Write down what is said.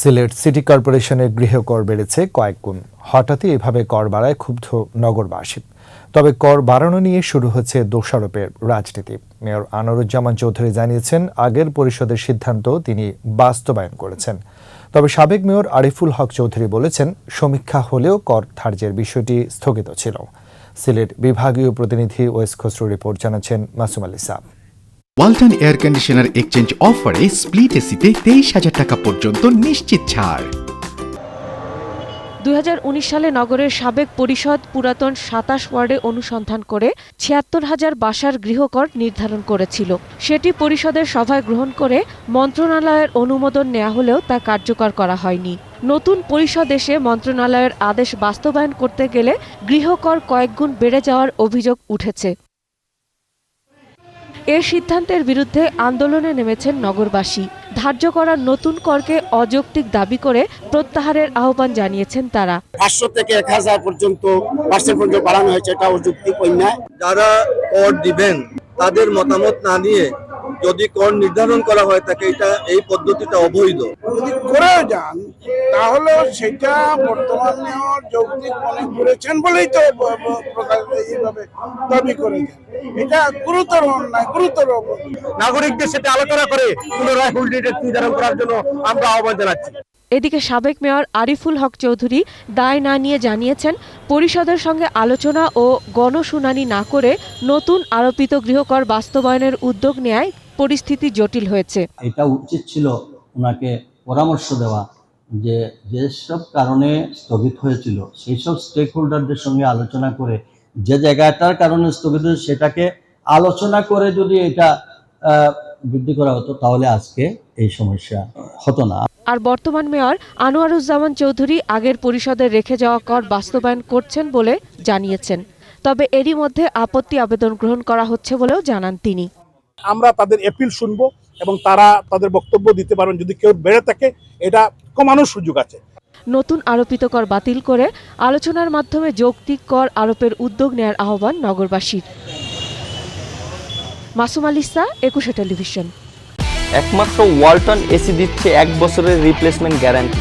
Sylhet city কর্পোরেশনের গৃহকর বেড়েছে কয়েক গুণ। হঠাৎই এভাবে কর বাড়ায় ক্ষুব্ধ নগরবাসী। তবে কর বাড়ানো নিয়ে শুরু হচ্ছে দোষারোপের রাজনীতি। মেয়র আনোরুজ্জামান চৌধুরী জানিয়েছেন, আগের পরিষদের সিদ্ধান্ত তিনি বাস্তবায়ন করেছেন। তবে সাবেক মেয়র আরিফুল হক চৌধুরী বলেছেন, সমীক্ষা হলেও কর ধার্যের বিষয়টি স্থগিত ছিল। সিলেট বিভাগীয় প্রতিনিধি ওয়েস খসরু রিপোর্ট জানাচ্ছেন Masum Ali Sah. Walton air conditioner exchange অফারে স্প্লিট এসিতে তেইশ হাজার টাকা পর্যন্ত নিশ্চিত ছাড়। দুই হাজার উনিশ সালে নগরের সাবেক পরিষদ পুরাতন সাতাশ ওয়ার্ডে অনুসন্ধান করে ছিয়াত্তর হাজার বাসার গৃহকর নির্ধারণ করেছিল। সেটি পরিষদের সভায় গ্রহণ করে মন্ত্রণালয়ের অনুমোদন নেওয়া হলেও তা কার্যকর করা হয়নি। নতুন পরিষদ এসে মন্ত্রণালয়ের আদেশ বাস্তবায়ন করতে গেলে গৃহকর কয়েকগুণ বেড়ে যাওয়ার অভিযোগ উঠেছে। এ সিদ্ধান্তের বিরুদ্ধে আন্দোলনে নেমেছেন নগরবাসী। ধার্য করা নতুন করকে অযৌক্তিক দাবি করে প্রত্যাহারের আহ্বান জানিয়েছেন তারা। পাঁচশো থেকে এক হাজার পর্যন্ত পার্সেন্ট পর্যন্ত বাড়ানো হয়েছে এটা অযৌক্তিক অন্যায়। যারা কর দিবেন তাদের মতামত না নিয়ে যদি কর নির্ধারণ করা হয় থাকে এটা এই পদ্ধতিটা অবৈধ। যদি করেও যান তাহলে সেটা বর্তমানেও যৌক্তিক মনে করেছেন বলেই তো প্রকাশ এইভাবে দাবি করেছেন। এটা গুরুতর অন্যায় গুরুতর নাগরিকদের সাথে আলোচনা করে পুনরায় হুল নির্ধারণ করার জন্য আমরা আহ্বান জানাচ্ছি। এদিকে সাবেক মেয়র আরিফুল হক চৌধুরী দায় না নিয়ে জানিয়েছেন পরিষদের সঙ্গে আলোচনা ও গণশুনানি না করে নতুন আরোপিত গৃহকর বাস্তবায়নের উদ্যোগ নেয় পরিস্থিতি জটিল হয়েছে। এটা উচিত ছিল ওনাকে পরামর্শ দেওয়া যে যেসব কারণে স্থগিত হয়েছিল সেই সব স্টেক হোল্ডারদের সঙ্গে আলোচনা করে যে জায়গাটার কারণে স্থগিত সেটাকে আলোচনা করে যদি এটা বৃদ্ধি করা হতো তাহলে আজকে এই সমস্যা হতো না। আর বর্তমান মেয়র আনোয়ারুজ্জামান চৌধুরী আগের পরিষদের রেখে যাওয়া কর বাস্তবায়ন করছেন বলে জানিয়েছেন। তবে এরই মধ্যে আপত্তি আবেদন গ্রহণ করা হচ্ছে বলেও জানান তিনি। আমরা তাদের অ্যাপিল শুনব এবং তারা তাদের বক্তব্য দিতে পারেন। যদি কেউ বেড়ে থাকে এটা কমানোর সুযোগ আছে। নতুন আরোপিত কর বাতিল করে আলোচনার মাধ্যমে যৌক্তিক কর আরোপের উদ্যোগ নেয়ার আহ্বান নগরবাসীর। মাসুম আলিসা একুশে টেলিভিশন। একমাত্র ওয়ালটন এসি দিচ্ছে এক বছরের রিপ্লেসমেন্ট গ্যারান্টি